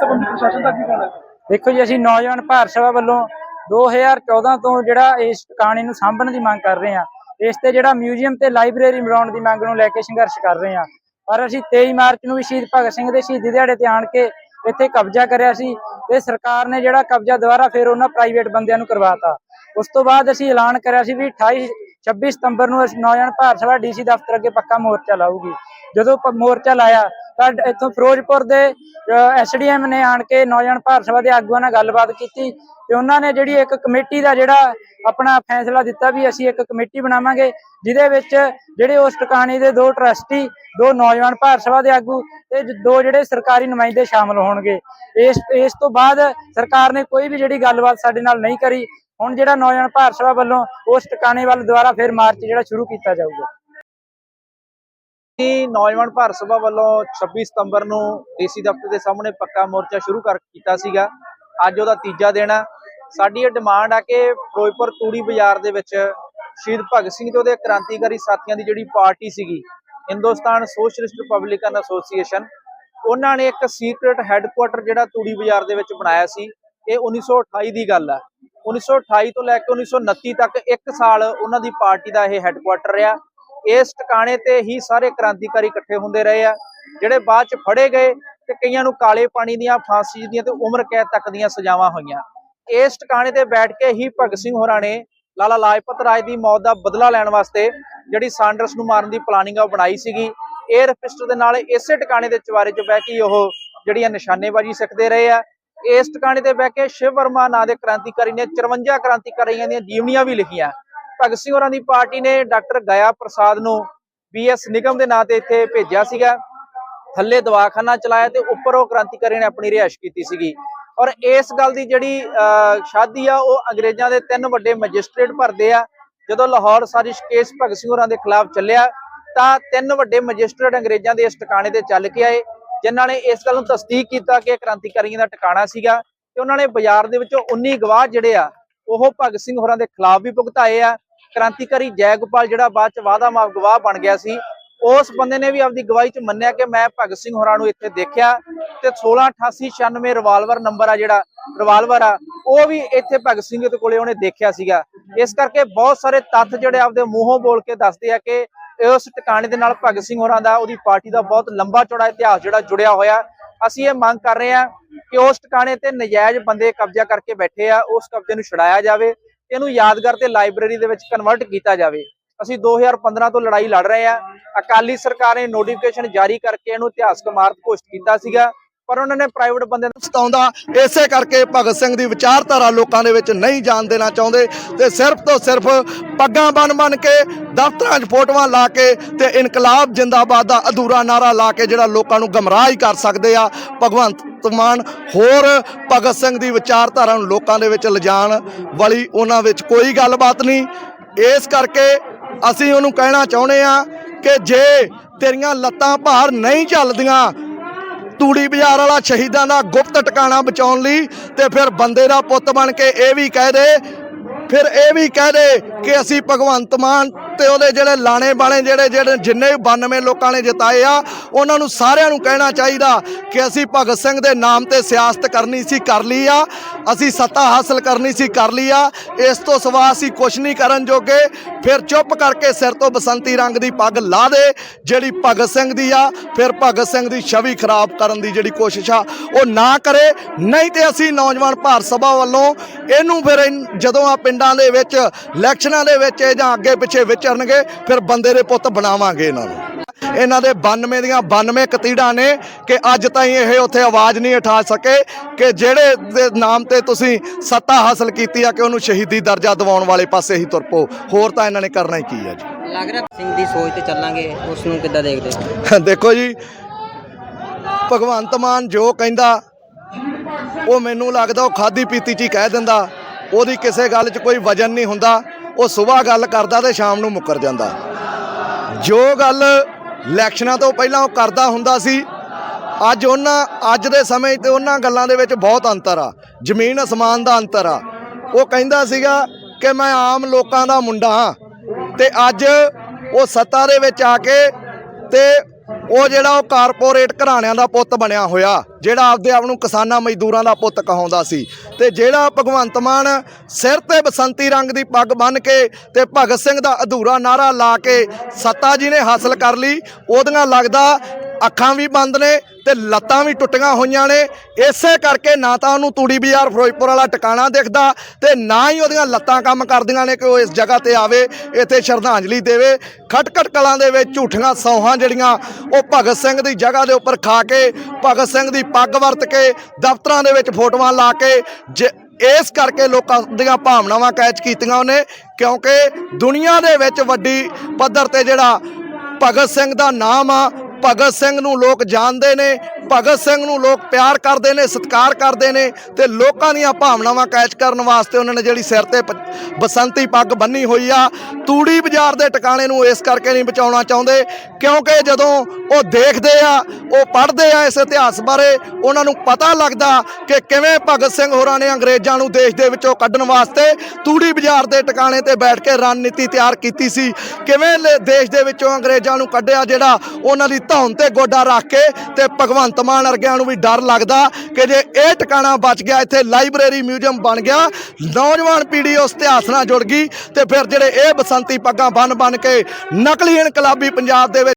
ਪ੍ਰਸ਼ਾਸਨ ਦਾ ਕੀ ਕਹਿਣਾ ਹੈ? ਦੇਖੋ ਜੀ, ਅਸੀਂ ਨੌਜਵਾਨ ਭਾਰਤ ਸਭਾ ਵੱਲੋਂ 2014 ਤੋਂ ਜਿਹੜਾ ਇਸ ਟਿਕਾਣੇ ਨੂੰ ਸਾਂਭਣ ਦੀ ਮੰਗ ਕਰ ਰਹੇ ਹਾਂ। ਇਸ ਤੇ ਜਿਹੜਾ ਮਿਊਜ਼ੀਅਮ ਤੇ ਲਾਇਬ੍ਰੇਰੀ ਬਣਾਉਣ ਦੀ ਮੰਗ ਨੂੰ ਲੈ ਕੇ ਸੰਘਰਸ਼ ਕਰ ਰਹੇ ਹਾਂ। ਪਰ ਅਸੀਂ 23 ਮਾਰਚ ਨੂੰ ਵੀ ਸ਼ਹੀਦ ਭਗਤ ਸਿੰਘ ਦੇ ਸ਼ਹੀਦੀ ਦਿਹਾੜੇ ਤੇ ਆਣ ਕੇ ਇੱਥੇ ਕਬਜ਼ਾ ਕਰਿਆ ਸੀ ਤੇ ਸਰਕਾਰ ਨੇ ਜਿਹੜਾ ਕਬਜ਼ਾ ਦੁਬਾਰਾ ਫਿਰ ਉਹਨਾਂ ਪ੍ਰਾਈਵੇਟ ਬੰਦਿਆਂ ਨੂੰ ਕਰਵਾਤਾ। ਉਸ ਤੋਂ ਬਾਅਦ ਅਸੀਂ ਐਲਾਨ ਕਰਿਆ ਸੀ ਵੀ 28 26 ਸਤੰਬਰ ਨੂੰ ਅਸੀਂ ਨੌਜਵਾਨ ਭਾਰਤ ਸਭਾ ਡੀਸੀ ਦਫ਼ਤਰ ਅੱਗੇ ਪੱਕਾ ਮੋਰਚਾ ਲਾਊਗੀ। ਜਦੋਂ ਮੋਰਚਾ ਲਾਇਆ ਤਾਂ ਇੱਥੋਂ ਫਿਰੋਜ਼ਪੁਰ ਦੇ ਐਸਡੀਐਮ ਨੇ ਆਣ ਕੇ ਨੌਜਵਾਨ ਭਾਰਤ ਸਭਾ ਦੇ ਆਗੂਆਂ ਨਾਲ ਗੱਲਬਾਤ ਕੀਤੀ ਤੇ ਉਹਨਾਂ ਨੇ ਜਿਹੜੀ ਇੱਕ ਕਮੇਟੀ ਦਾ ਜਿਹੜਾ ਆਪਣਾ ਫੈਸਲਾ ਦਿੱਤਾ ਵੀ ਅਸੀਂ ਇੱਕ ਕਮੇਟੀ ਬਣਾਵਾਂਗੇ, ਜਿਹਦੇ ਵਿੱਚ ਜਿਹੜੇ ਉਸ ਟਿਕਾਣੇ ਦੇ ਦੋ ਟਰਸਟੀ, ਦੋ ਨੌਜਵਾਨ ਭਾਰਤ ਸਭਾ ਦੇ ਆਗੂ ਤੇ ਦੋ ਜਿਹੜੇ ਸਰਕਾਰੀ ਨੁਮਾਇੰਦੇ ਸ਼ਾਮਲ ਹੋਣਗੇ। ਇਸ ਇਸ ਤੋਂ ਬਾਅਦ ਸਰਕਾਰ ਨੇ ਕੋਈ ਵੀ ਜਿਹੜੀ ਗੱਲਬਾਤ ਸਾਡੇ ਨਾਲ ਨਹੀਂ ਕਰੀ, ਹੁਣ ਜਿਹੜਾ ਨੌਜਵਾਨ ਭਾਰਤ ਸਭਾ ਵੱਲੋਂ ਉਸ ਟਿਕਾਣੇ ਵੱਲ ਦੁਬਾਰਾ ਫਿਰ ਮਾਰਚ ਜਿਹੜਾ ਸ਼ੁਰੂ ਕੀਤਾ ਜਾਊਗਾ। ਕਿ ਨੌਜਵਾਨ ਭਾਰਤ ਸਭਾ ਵੱਲੋਂ 26 ਸਤੰਬਰ ਨੂੰ ਡੀਸੀ ਦਫ਼ਤਰ ਦੇ ਸਾਹਮਣੇ ਪੱਕਾ ਮੋਰਚਾ ਸ਼ੁਰੂ ਕਰ ਕੀਤਾ ਸੀਗਾ। ਅੱਜ ਉਹਦਾ ਤੀਜਾ ਦਿਨ ਆ। ਸਾਡੀ ਇਹ ਡਿਮਾਂਡ ਆ ਕਿ ਫਿਰੋਜ਼ਪੁਰ ਤੂੜੀ ਬਾਜ਼ਾਰ ਦੇ ਵਿੱਚ ਸ਼ਹੀਦ ਭਗਤ ਸਿੰਘ ਤੇ ਉਹਦੇ ਕ੍ਰਾਂਤੀਕਾਰੀ ਸਾਥੀਆਂ ਦੀ ਜਿਹੜੀ ਪਾਰਟੀ ਸੀਗੀ, ਹਿੰਦੁਸਤਾਨ ਸੋਸ਼ਲਿਸਟ ਰਿਪਬਲਿਕਨ ਐਸੋਸੀਏਸ਼ਨ, ਉਹਨਾਂ ਨੇ ਇੱਕ ਸੀਕ੍ਰੇਟ ਹੈੱਡਕੁਆਟਰ ਜਿਹੜਾ ਤੂੜੀ ਬਾਜ਼ਾਰ ਦੇ ਵਿੱਚ ਬਣਾਇਆ ਸੀ, ਇਹ 1928 ਦੀ ਗੱਲ ਆ। 1928 ਤੋਂ ਲੈ ਕੇ 1929 ਤੱਕ ਇੱਕ ਸਾਲ ਉਹਨਾਂ ਦੀ ਪਾਰਟੀ ਦਾ ਇਹ ਹੈੱਡਕੁਆਟਰ ਰਿਹਾ। ਇਸ ਟਿਕਾਣੇ ਤੇ ਹੀ ਸਾਰੇ ਕ੍ਰਾਂਤੀਕਾਰੀ ਇਕੱਠੇ ਹੁੰਦੇ ਰਹੇ ਆ, ਜਿਹੜੇ ਬਾਅਦ ਚ ਫੜੇ ਗਏ ਤੇ ਕਈਆਂ ਨੂੰ ਕਾਲੇ ਪਾਣੀ ਦੀਆਂ, ਫਾਂਸੀ ਦੀਆਂ ਤੇ ਉਮਰ ਕੈਦ ਤੱਕ ਦੀਆਂ ਸਜ਼ਾਵਾਂ ਹੋਈਆਂ। ਇਸ ਟਿਕਾਣੇ ਤੇ ਬੈਠ ਕੇ ਹੀ ਭਗਤ ਸਿੰਘ ਹੋਰਾਂ ਨੇ ਲਾਲਾ ਲਾਜਪਤ ਰਾਏ ਦੀ ਮੌਤ ਦਾ ਬਦਲਾ ਲੈਣ ਵਾਸਤੇ ਜਿਹੜੀ ਸਾਂਡਰਸ ਨੂੰ ਮਾਰਨ ਦੀ ਪਲਾਨਿੰਗ ਆ ਉਹ ਬਣਾਈ ਸੀਗੀ। 에ਅਰ ਪਿਸਟਲ ਦੇ ਨਾਲ ਇਸੇ ਟਿਕਾਣੇ ਦੇ ਚਵਾਰੇ 'ਚ ਬਹਿ ਕੇ ਉਹ ਜਿਹੜੀਆਂ ਨਿਸ਼ਾਨੇਬਾਜ਼ੀ ਸਿੱਖਦੇ ਰਹੇ ਆ। ਇਸ ਟਿਕਾਣੇ ਤੇ ਬਹਿ ਕੇ ਸ਼ਿਵ ਵਰਮਾ ਨਾਂ ਦੇ ਕ੍ਰਾਂਤੀਕਾਰੀ ਨੇ 54 ਕ੍ਰਾਂਤੀਕਾਰੀਆਂ ਦੀਆਂ ਜੀਵਨੀਆਂ ਵੀ ਲਿਖੀਆਂ। ਭਗਤ ਸਿੰਘ ਹੋਰਾਂ ਦੀ ਪਾਰਟੀ ਨੇ ਡਾਕਟਰ ਗਿਆ ਪ੍ਰਸਾਦ ਨੂੰ ਬੀਐਸ ਨਿਗਮ ਦੇ ਨਾਂ ਤੇ ਇੱਥੇ ਭੇਜਿਆ ਸੀਗਾ। ਥੱਲੇ ਦਵਾਖਾਨਾ ਚਲਾਇਆ ਤੇ ਉੱਪਰ ਉਹ ਕ੍ਰਾਂਤੀਕਾਰੀ ਨੇ ਆਪਣੀ ਰਿਹਾਇਸ਼ ਕੀਤੀ ਸੀਗੀ। ਔਰ ਇਸ ਗੱਲ ਦੀ ਜਿਹੜੀ ਅਹ, ਸ਼ਾਦੀ ਆ ਉਹ ਅੰਗਰੇਜ਼ਾਂ ਦੇ ਤਿੰਨ ਵੱਡੇ ਮੈਜਿਸਟ੍ਰੇਟ ਭਰਦੇ ਆ। ਜਦੋਂ ਲਾਹੌਰ ਸਾਜ਼ਿਸ਼ ਕੇਸ ਭਗਤ ਸਿੰਘ ਹੋਰਾਂ ਦੇ ਖਿਲਾਫ ਚੱਲਿਆ ਤਾਂ ਤਿੰਨ ਵੱਡੇ ਮੈਜਿਸਟ੍ਰੇਟ ਅੰਗਰੇਜ਼ਾਂ ਦੇ ਇਸ ਟਿਕਾਣੇ ਤੇ ਚੱਲ ਕੇ ਆਏ ਜਿਨ੍ਹਾਂ ਨੇ ਇਸ ਗੱਲ ਨੂੰ ਤਸਦੀਕ ਕੀਤਾ ਕਿ ਇਹ ਕ੍ਰਾਂਤੀਕਾਰੀਆਂ ਦਾ ਟਿਕਾਣਾ ਸੀਗਾ। ਤੇ ਉਹਨਾਂ ਨੇ ਬਾਜ਼ਾਰ ਦੇ ਵਿੱਚੋਂ 19 ਗਵਾਹ ਜਿਹੜੇ ਆ ਉਹ ਭਗਤ ਸਿੰਘ ਹੋਰਾਂ ਦੇ ਖਿਲਾਫ ਵੀ ਭੁਗਤਾਏ ਆ। ਕ੍ਰਾਂਤੀਕਾਰੀ ਜੈਗੋਪਾਲ ਜਿਹੜਾ ਬਾਅਦ ਚ ਵਾਦਾ ਮਾਫ ਗਵਾਹ ਬਣ ਗਿਆ ਸੀ। ਉਸ ਬੰਦੇ ਨੇ ਵੀ ਆਪਦੀ ਗਵਾਹੀ ਚ ਮੰਨਿਆ ਕਿ ਮੈਂ ਭਗਤ ਸਿੰਘ ਹੋਰਾਂ ਨੂੰ ਇੱਥੇ ਦੇਖਿਆ ਤੇ 168896 ਰਿਵਾਲਵਰ ਨੰਬਰ ਆ ਜਿਹੜਾ ਰਿਵਾਲਵਰ ਆ, ਉਹ ਵੀ ਇੱਥੇ ਭਗਤ ਸਿੰਘ ਦੇ ਕੋਲੇ ਉਹਨੇ ਦੇਖਿਆ ਸੀਗਾ। ਇਸ ਕਰਕੇ ਬਹੁਤ ਸਾਰੇ ਤੱਥ ਜਿਹੜੇ ਆਪਦੇ ਮੂੰਹੋਂ ਬੋਲ ਕੇ ਦੱਸਦੇ ਆ ਕਿ ਉਸ ਟਿਕਾਣੇ ਦੇ ਨਾਲ ਭਗਤ ਸਿੰਘ ਹੋਰਾਂ ਦਾ, ਉਹਦੀ ਪਾਰਟੀ ਦਾ ਬਹੁਤ ਲੰਬਾ ਚੌੜਾ ਇਤਿਹਾਸ ਜਿਹੜਾ ਜੁੜਿਆ ਹੋਇਆ। ਅਸੀਂ ਇਹ ਮੰਗ ਕਰ ਰਹੇ ਹਾਂ ਕਿ ਉਸ ਟਿਕਾਣੇ ਤੇ ਨਜਾਇਜ਼ ਬੰਦੇ ਕਬਜ਼ਾ ਕਰਕੇ ਬੈਠੇ ਆ, ਉਸ ਕਬਜ਼ੇ ਨੂੰ ਛੁਡਾਇਆ ਜਾਵੇ ਇਹਨੂੰ ਯਾਦਗਾਰ ਤੇ ਲਾਇਬ੍ਰੇਰੀ ਦੇ ਵਿੱਚ ਕਨਵਰਟ ਕੀਤਾ ਜਾਵੇ। ਅਸੀਂ 2015 ਤੋਂ ਲੜਾਈ ਲੜ ਰਹੇ ਆ ਅਕਾਲੀ ਸਰਕਾਰ ਨੇ ਨੋਟੀਫਿਕੇਸ਼ਨ ਜਾਰੀ ਕਰਕੇ ਇਹਨੂੰ ਇਤਿਹਾਸਕ ਇਮਾਰਤ ਘੋਸ਼ਿਤ ਕੀਤਾ ਸੀਗਾ। ਪਰ ਉਹਨਾਂ ਨੇ ਪ੍ਰਾਈਵੇਟ ਬੰਦੇ ਨੂੰ ਸਤਾਉਂਦਾ, ਇਸੇ ਕਰਕੇ ਭਗਤ ਸਿੰਘ ਦੀ ਵਿਚਾਰਧਾਰਾ ਲੋਕਾਂ ਦੇ ਵਿੱਚ ਨਹੀਂ ਜਾਣ ਦੇਣਾ ਚਾਹੁੰਦੇ ਤੇ ਸਿਰਫ ਤੋਂ ਸਿਰਫ ਪੱਗਾਂ ਬਨ ਬਨ ਕੇ ਦਫ਼ਤਰਾਂ 'ਚ ਫੋਟੋਆਂ ਲਾ ਕੇ ਤੇ ਇਨਕਲਾਬ ਜਿੰਦਾਬਾਦ ਦਾ ਅਧੂਰਾ ਨਾਰਾ ਲਾ ਕੇ ਜਿਹੜਾ ਲੋਕਾਂ ਨੂੰ ਗਮਰਾਹ ਹੀ ਕਰ ਸਕਦੇ ਆ, ਭਗਵੰਤ ਮਾਨ ਹੋਰ ਭਗਤ ਸਿੰਘ ਦੀ ਵਿਚਾਰਧਾਰਾ ਨੂੰ ਲੋਕਾਂ ਦੇ ਵਿੱਚ ਲਿਜਾਣ ਵਾਲੀ ਉਹਨਾਂ ਵਿੱਚ ਕੋਈ ਗੱਲਬਾਤ ਨਹੀਂ। ਇਸ ਕਰਕੇ ਅਸੀਂ ਉਹਨੂੰ ਕਹਿਣਾ ਚਾਹੁੰਦੇ ਆ ਕਿ ਜੇ ਤੇਰੀਆਂ ਲੱਤਾਂ ਭਾਰ ਨਹੀਂ ਚੱਲਦੀਆਂ ਤੂੜੀ ਬਾਜ਼ਾਰ ਵਾਲਾ ਸ਼ਹੀਦਾਂ ਦਾ ਗੁਪਤ ਟਿਕਾਣਾ ਬਚਾਉਣ ਲਈ ਤੇ ਫਿਰ ਬੰਦੇ ਦਾ ਪੁੱਤ ਬਣ ਕੇ ਇਹ ਵੀ ਕਹਿ ਦੇ, ਫਿਰ ਇਹ ਵੀ ਕਹਿ ਦੇ ਕਿ ਅਸੀਂ ਭਗਵੰਤ ਮਾਨ ਤੇ ਉਹਦੇ ਜਿਹੜੇ ਲਾਣੇ ਬਾਣੇ ਜਿਹੜੇ ਜਿਹੜੇ ਜਿੰਨੇ ਵੀ 92 ਲੋਕਾਂ ਨੇ ਜਿਤਾਏ ਆ, ਉਹਨਾਂ ਨੂੰ ਸਾਰਿਆਂ ਨੂੰ ਕਹਿਣਾ ਚਾਹੀਦਾ ਕਿ ਅਸੀਂ ਭਗਤ ਸਿੰਘ ਦੇ ਨਾਮ ਤੇ ਸਿਆਸਤ ਕਰਨੀ ਸੀ, ਕਰ ਲਈ ਆ। ਅਸੀਂ ਸੱਤਾ ਹਾਸਲ ਕਰਨੀ ਸੀ, ਕਰ ਲਈ ਆ। ਇਸ ਤੋਂ ਸਵਾ ਅਸੀਂ ਕੁਝ ਨਹੀਂ ਕਰਨ ਜੋਗੇ। ਫਿਰ ਚੁੱਪ ਕਰਕੇ ਸਿਰ ਤੋਂ ਬਸੰਤੀ ਰੰਗ ਦੀ ਪੱਗ ਲਾ ਦੇ, ਜਿਹੜੀ ਭਗਤ ਸਿੰਘ ਦੀ ਆ। ਫਿਰ ਭਗਤ ਸਿੰਘ ਦੀ ਛਵੀ ਖਰਾਬ ਕਰਨ ਦੀ ਜਿਹੜੀ ਕੋਸ਼ਿਸ਼ ਆ, ਉਹ ਨਾ ਕਰੇ। ਨਹੀਂ ਤੇ ਅਸੀਂ ਨੌਜਵਾਨ ਭਾਰਤ ਸਭਾ ਵੱਲੋਂ ਇਹਨੂੰ ਫਿਰ ਜਦੋਂ ਆ ਪਿੰਡਾਂ ਦੇ ਵਿੱਚ, ਇਲੈਕਸ਼ਨਾਂ ਦੇ ਵਿੱਚ ਜਾਂ ਅੱਗੇ ਪਿੱਛੇ ਵਿੱਚ ਵਿਚਰਨਗੇ ਫਿਰ ਬੰਦੇ ਦੇ ਪੁੱਤ ਬਣਾਵਾਂਗੇ ਇਹਨਾਂ ਨੂੰ। ਇਹਨਾਂ ਦੇ 92 ਦੀਆਂ 92 ਕਤੀੜਾਂ ਨੇ ਕਿ ਅੱਜ ਤਾਈਂ ਇਹ ਉੱਥੇ ਆਵਾਜ਼ ਨਹੀਂ ਉਠਾ ਸਕੇ ਕਿ ਜਿਹੜੇ ਦੇ ਨਾਮ ਤੇ ਤੁਸੀਂ ਸੱਤਾ ਹਾਸਲ ਕੀਤੀ ਆ ਕਿ ਉਹਨੂੰ ਸ਼ਹੀਦੀ ਦਰਜਾ ਦਿਵਾਉਣ ਵਾਲੇ ਪਾਸੇ ਹੀ ਤੁਰ ਪਓ। ਹੋਰ ਤਾਂ ਇਹਨਾਂ ਨੇ ਕਰਨਾ ਹੀ ਕੀ ਆ ਜੀ? ਲੱਗ ਰਿਹਾ ਸਿੰਘ ਦੀ ਸੋਚ ਤੇ ਚੱਲਾਂਗੇ ਉਸ ਨੂੰ ਕਿੱਦਾਂ ਦੇਖਦੇ ਦੇਖੋ ਜੀ ਭਗਵੰਤ ਮਾਨ ਜੋ ਕਹਿੰਦਾ ਉਹ ਮੈਨੂੰ ਲੱਗਦਾ ਉਹ ਖਾਦੀ ਪੀਤੀ ਚ ਹੀ ਕਹਿ ਦਿੰਦਾ। ਉਹਦੀ ਕਿਸੇ ਗੱਲ 'ਚ ਕੋਈ ਵਜਨ ਨਹੀਂ ਹੁੰਦਾ। ਉਹ ਸਵੇਰ ਗੱਲ ਕਰਦਾ ਤੇ ਸ਼ਾਮ ਨੂੰ ਮੁੱਕਰ ਜਾਂਦਾ। ਜੋ ਗੱਲ ਇਲੈਕਸ਼ਨਾਂ ਤੋਂ ਪਹਿਲਾਂ ਉਹ ਕਰਦਾ ਹੁੰਦਾ ਸੀ, ਅੱਜ ਉਹਨਾਂ, ਅੱਜ ਦੇ ਸਮੇਂ ਤੇ ਉਹਨਾਂ ਗੱਲਾਂ ਦੇ ਵਿੱਚ ਬਹੁਤ ਅੰਤਰ ਆ। ਜ਼ਮੀਨ ਅਸਮਾਨ ਦਾ ਅੰਤਰ ਆ। ਉਹ ਕਹਿੰਦਾ ਸੀਗਾ ਕਿ ਮੈਂ ਆਮ ਲੋਕਾਂ ਦਾ ਮੁੰਡਾ ਹਾਂ ਤੇ ਅੱਜ ਉਹ ਸੱਤਾ ਦੇ ਵਿੱਚ ਆ ਕੇ ਤੇ ਉਹ ਜਿਹੜਾ ਉਹ ਕਾਰਪੋਰੇਟ ਘਰਾਣਿਆਂ ਦਾ ਪੁੱਤ ਬਣਿਆ ਹੋਇਆ, ਜਿਹੜਾ ਆਪਦੇ ਆਪ ਨੂੰ ਕਿਸਾਨਾਂ ਮਜ਼ਦੂਰਾਂ ਦਾ ਪੁੱਤ ਕਹਾਉਂਦਾ ਸੀ। ਤੇ ਜਿਹੜਾ ਭਗਵੰਤ ਮਾਨ ਸਿਰ ਤੇ ਬਸੰਤੀ ਰੰਗ ਦੀ ਪੱਗ ਬੰਨ੍ਹ ਕੇ ਤੇ ਭਗਤ ਸਿੰਘ ਦਾ ਅਧੂਰਾ ਨਾਰਾ ਲਾ ਕੇ ਸੱਤਾ ਜੀ ਨੇ ਹਾਸਲ ਕਰ ਲਈ, ਉਹਦੀਆਂ ਲੱਗਦਾ ਅੱਖਾਂ ਵੀ ਬੰਦ ਨੇ ਤੇ ਲੱਤਾਂ ਵੀ ਟੁੱਟੀਆਂ ਹੋਈਆਂ ਨੇ। ਇਸੇ ਕਰਕੇ ਨਾ ਤਾਂ ਉਹਨੂੰ ਤੂੜੀ ਬਾਜ਼ਾਰ ਫਿਰੋਜ਼ਪੁਰ ਵਾਲਾ ਟਿਕਾਣਾ ਦਿਖਦਾ ਤੇ ਨਾ ਹੀ ਉਹਦੀਆਂ ਲੱਤਾਂ ਕੰਮ ਕਰਦੀਆਂ ਨੇ ਕਿ ਉਹ ਇਸ ਜਗ੍ਹਾ ਤੇ ਆਵੇ, ਇੱਥੇ ਸ਼ਰਧਾਂਜਲੀ ਦੇਵੇ। ਖਟਕਟ ਕਲਾਂ ਦੇ ਵਿੱਚ ਝੂਠੀਆਂ ਸੌਹਾਂ ਜਿਹੜੀਆਂ ਉਹ ਭਗਤ ਸਿੰਘ ਦੀ ਜਗ੍ਹਾ ਦੇ ਉੱਪਰ ਖਾ ਕੇ, ਭਗਤ ਸਿੰਘ ਦੀ ਪੱਗ ਵਰਤ ਕੇ, ਦਫ਼ਤਰਾਂ ਦੇ ਵਿੱਚ ਫੋਟੋਆਂ ਲਾ ਕੇ, ਜ- ਇਸ ਕਰਕੇ ਲੋਕਾਂ ਦੀਆਂ ਭਾਵਨਾਵਾਂ ਕੈਚ ਕੀਤੀਆਂ ਉਹਨੇ, ਕਿਉਂਕਿ ਦੁਨੀਆ ਦੇ ਵਿੱਚ ਵੱਡੀ ਪੱਧਰ ਤੇ ਜਿਹੜਾ ਭਗਤ ਸਿੰਘ ਦਾ ਨਾਮ ਆ ਭਗਤ ਸਿੰਘ ਨੂੰ ਲੋਕ ਜਾਣਦੇ ਨੇ ਭਗਤ ਸਿੰਘ ਨੂੰ ਲੋਕ ਪਿਆਰ ਕਰਦੇ ਨੇ, ਸਤਿਕਾਰ ਕਰਦੇ ਨੇ ਤੇ ਲੋਕਾਂ ਦੀਆਂ ਭਾਵਨਾਵਾਂ ਕੈਚ ਕਰਨ ਵਾਸਤੇ ਉਹਨਾਂ ਨੇ ਜਿਹੜੀ ਸਿਰ ਤੇ ਪ- ਬਸੰਤੀ ਪੱਗ ਬੰਨੀ ਹੋਈ ਆ, ਤੂੜੀ ਬਾਜ਼ਾਰ ਦੇ ਟਿਕਾਣੇ ਨੂੰ ਇਸ ਕਰਕੇ ਨਹੀਂ ਬਚਾਉਣਾ ਚਾਹੁੰਦੇ, ਕਿਉਂਕਿ ਜਦੋਂ ਉਹ ਦੇਖਦੇ ਆ, ਉਹ ਪੜ੍ਹਦੇ ਆ ਇਸ ਇਤਿਹਾਸ ਬਾਰੇ, ਉਹਨਾਂ ਨੂੰ ਪਤਾ ਲੱਗਦਾ ਕਿ ਕਿਵੇਂ ਭਗਤ ਸਿੰਘ ਹੋਰਾਂ ਨੇ ਅੰਗਰੇਜ਼ਾਂ ਨੂੰ ਦੇਸ਼ ਦੇ ਵਿੱਚੋਂ ਕੱਢਣ ਵਾਸਤੇ ਤੂੜੀ ਬਾਜ਼ਾਰ ਦੇ ਟਿਕਾਣੇ ਤੇ ਬੈਠ ਕੇ ਰਣਨੀਤੀ ਤਿਆਰ ਕੀਤੀ ਸੀ। ਕਿਵੇਂ ਲੇ- ਦੇਸ਼ ਦੇ ਵਿੱਚੋਂ ਅੰਗਰੇਜ਼ਾਂ ਨੂੰ ਕੱਢਿਆ ਜਿਹੜਾ ਉਹਨਾਂ ਦੀ ਧੌਣ ਤੇ ਗੋਡਾ ਰੱਖ ਕੇ ਤੇ ਭਗਵੰਤ ਮਾਨ ਵਰਗਿਆਂ ਨੂੰ ਵੀ ਡਰ ਲੱਗਦਾ ਕਿ ਜੇ ਇਹ ਟਿਕਾਣਾ ਬਚ ਗਿਆ, ਇੱਥੇ ਲਾਇਬ੍ਰੇਰੀ ਮਿਊਜ਼ੀਅਮ ਬਣ ਗਿਆ, ਨੌਜਵਾਨ ਪੀੜ੍ਹੀ ਉਸ ਇਤਿਹਾਸ ਨਾਲ ਜੁੜ ਗਈ ਤੇ ਫਿਰ ਜਿਹੜੇ ਇਹ ਬਸੰਤੀ ਪੱਗਾਂ ਬੰਨ ਬੰਨ ਕੇ ਨਕਲੀ ਇਨਕਲਾਬੀ ਪੰਜਾਬ ਦੇ ਵਿੱਚ